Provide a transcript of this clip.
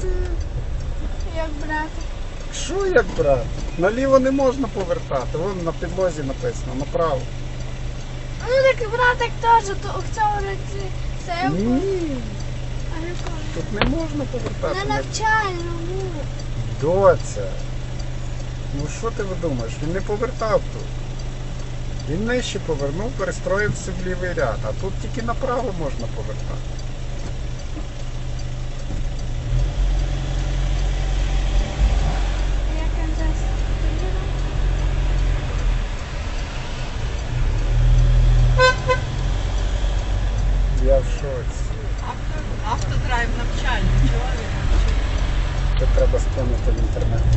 Це як брати. Що як брат? Наліво не можна повертати. Вон на підлозі написано, направо. Ну так братик теж, то в цьому році це я Ні, а я тут не можна повертати. На навчальному. Доця. Ну що ти думаєш? Він не повертав тут. Він нижче повернув, перестроївся в лівий ряд, а тут тільки направо можна повертати. Чогось. Автодрайв навчальний, чоловік. Це треба скинути в інтернет.